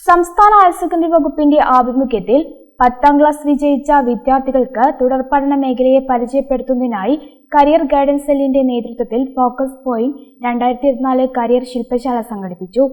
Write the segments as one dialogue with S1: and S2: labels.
S1: സംസ്ഥാന higher secondary വകുപ്പിന്റെ ആഭിമുഖ്യത്തിൽ പത്താം ക്ലാസ് വിജയിച്ച വിദ്യാർത്ഥികൾക്ക് തുടർ പഠന മേഖലയെ പരിചയപ്പെടുത്തുന്നതിനായി കരിയർ ഗൈഡൻസ് സെല്ലിന്റെ നേതൃത്വത്തിൽ ഫോക്കസ് പോയിന്റ് രണ്ടായിരത്തി ഇരുപത്തിനാല് കരിയർ ശില്പശാല സംഘടിപ്പിച്ചു.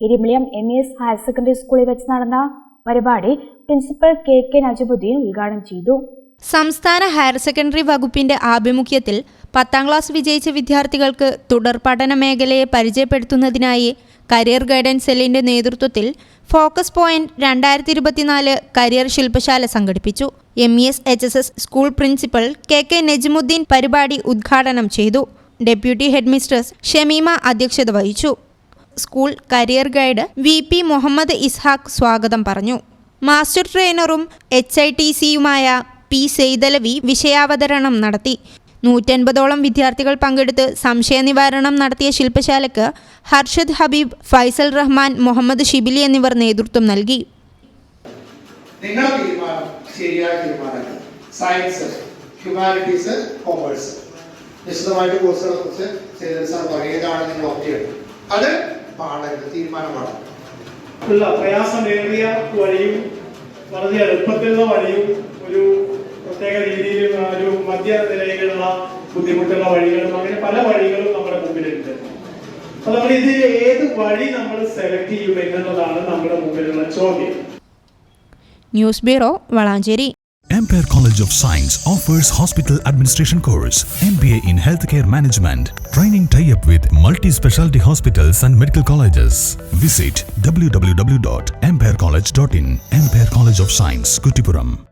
S1: Irimbiliyam M S higher secondary സ്കൂളിൽ വെച്ച് നടന്ന പരിപാടി പ്രിൻസിപ്പൽ കെ കെ നജബുദ്ദീൻ ഉദ്ഘാടനം ചെയ്തു.
S2: സംസ്ഥാന ഹയർ സെക്കൻഡറി വകുപ്പിന്റെ ആഭിമുഖ്യത്തിൽ പത്താം ക്ലാസ് വിജയിച്ച വിദ്യാർത്ഥികൾക്ക് തുടർ പഠന മേഖലയെ പരിചയപ്പെടുത്തുന്നതിനായി കരിയർ ഗൈഡൻസ് സെല്ലിന്റെ നേതൃത്വത്തിൽ ഫോക്കസ് പോയിന്റ് രണ്ടായിരത്തി ഇരുപത്തിനാല് കരിയർ ശില്പശാല സംഘടിപ്പിച്ചു. M E S H S S school principal K K Najmuddeen പരിപാടി ഉദ്ഘാടനം ചെയ്തു. ഡെപ്യൂട്ടി ഹെഡ്മിസ്ട്രസ് ഷമീമ അധ്യക്ഷത വഹിച്ചു. School career guide V P Muhammad Ishaq സ്വാഗതം പറഞ്ഞു. മാസ്റ്റർ ട്രെയിനറും എച്ച് ഐ ടി സിയുമായ പി സെയ്തലവി വിഷയാവതരണം നടത്തി. നൂറ്റൻപതോളം വിദ്യാർത്ഥികൾ പങ്കെടുത്ത് സംശയ നിവാരണം നടത്തിയ ശില്പശാലയ്ക്ക് ഹർഷദ് ഹബീബ് ഫൈസൽ റഹ്മാൻ മുഹമ്മദ് ഷിബിലി എന്നിവർ നേതൃത്വം നൽകി.
S3: സയൻസ് ഹ്യൂമാനിറ്റീസ് കോമേഴ്സ് വിശദമായിട്ട് കോഴ്സുകളെ കുറിച്ച് ചെയ്ത സാർ പറയുന്നതാണ് നിങ്ങൾ ഒക്കെയുണ്ട് അത് പാടരുത് തീരുമാനമാണ്.
S4: ഉള്ള പ്രയാസമേറിയ വഴിയും വളരെ എളുപ്പത്തിലുള്ള വഴിയും ഒരു പ്രത്യേക രീതിയിൽ ഒരു മധ്യനിലയിലുള്ള ബുദ്ധിമുട്ടുള്ള വഴികളും അങ്ങനെ പല വഴികളും നമ്മുടെ മുമ്പിലുണ്ട് അപ്പൊ നമ്മൾ ഇത് ഏത് വഴി നമ്മൾ സെലക്ട് ചെയ്യും എന്നുള്ളതാണ് നമ്മുടെ മുമ്പിലുള്ള ചോദ്യം
S2: news bureau Valanchery
S5: Empire College of Science offers hospital administration course, MBA in healthcare management, training tie-up with multi-specialty hospitals and medical colleges. Visit www.empirecollege.in, Empire College of Science, Kutipuram.